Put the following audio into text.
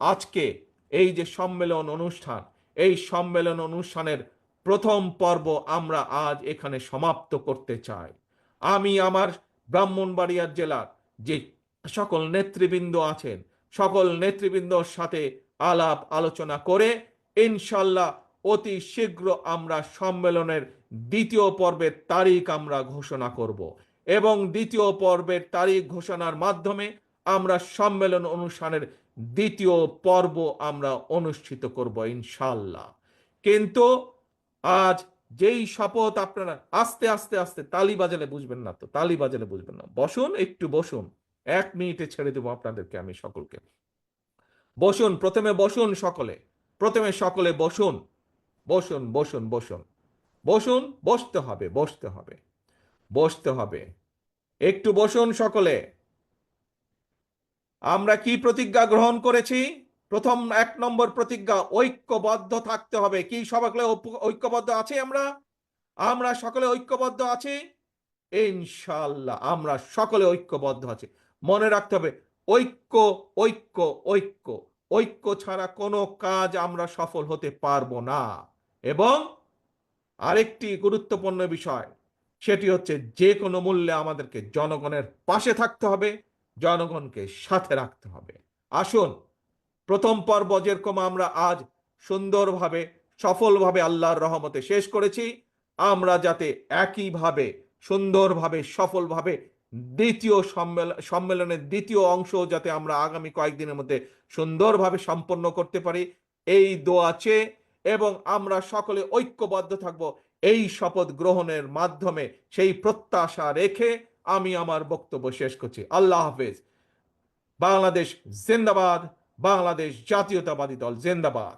আজকে এই যে সম্মেলন অনুষ্ঠান, এই সম্মেলন অনুষ্ঠানের প্রথম পর্ব আমরা আজ এখানে সমাপ্ত করতে চাই। আমি আমার ব্রাহ্মণবাড়িয়ার জেলার যে সকল নেতৃবৃন্দ আছেন, সকল নেতৃবৃন্দর সাথে আলাপ আলোচনা করে ইনশাল্লাহ অতি শীঘ্র আমরা সম্মেলনের দ্বিতীয় পর্বের তারিখ আমরা ঘোষণা করব এবং দ্বিতীয় পর্বের তারিখ ঘোষণার মাধ্যমে আমরা সম্মেলন অনুষ্ঠানের দ্বিতীয় পর্ব আমরা অনুষ্ঠিত করব ইনশাল্লাহ কিন্তু আজ যেই শপথ আপনারা আস্তে আস্তে আস্তে তালি বাজালে বুঝবেন না তো, তালি বাজালে বুঝবেন না। বসুন, একটু বসুন। এক মিনিটে ছেড়ে দেবো আপনাদেরকে, আমি সকলকে। বসুন, প্রথমে বসুন সকলে। প্রথমে সকলে বসুন। বসুন বসুন বসুন। বসুন, বসতে হবে বসতে হবে। বসতে হবে। একটু বসুন সকলে। আমরা কি প্রতিজ্ঞা গ্রহণ করেছি? প্রথম এক নম্বর প্রতিজ্ঞা, ঐক্যবদ্ধ থাকতে হবে। কি সকলে ঐক্য- ঐক্যবদ্ধ আছি আমরা? আমরা সকলে ঐক্যবদ্ধ আছি? ইনশাল্লাহ আমরা সকলে ঐক্যবদ্ধ আছি। মনে রাখতে হবে, ঐক্য ঐক্য ঐক্য। ঐক্য ছাড়া কোনো কাজ আমরা সফল হতে পারব না। এবং আরেকটি গুরুত্বপূর্ণ বিষয়, সেটি হচ্ছে যে কোনো মূল্যে আমাদেরকে জনগণের পাশে থাকতে হবে। জনগণকে সাথে রাখতে হবে। আসুন, প্রথম পর্ব যেরকম আমরা আজ সুন্দরভাবে, সফলভাবে আল্লাহর রহমতে শেষ করেছি, আমরা যাতে একইভাবে, সুন্দরভাবে, সফলভাবে দ্বিতীয় সম্মেলন সম্মেলনের দ্বিতীয় অংশ যাতে আমরা আগামী কয়েকদিনের মধ্যে সুন্দরভাবে সম্পন্ন করতে পারি, এই দোয়া চেয়ে এবং আমরা সকলে ঐক্যবদ্ধ থাকব, এই শপথ গ্রহণের মাধ্যমে সেই প্রত্যাশা রেখে আমি আমার বক্তব্য শেষ করছি। আল্লাহ হাফেজ। বাংলাদেশ জিন্দাবাদ বাংলাদেশ জাতীয়তাবাদী দল জিন্দাবাদ।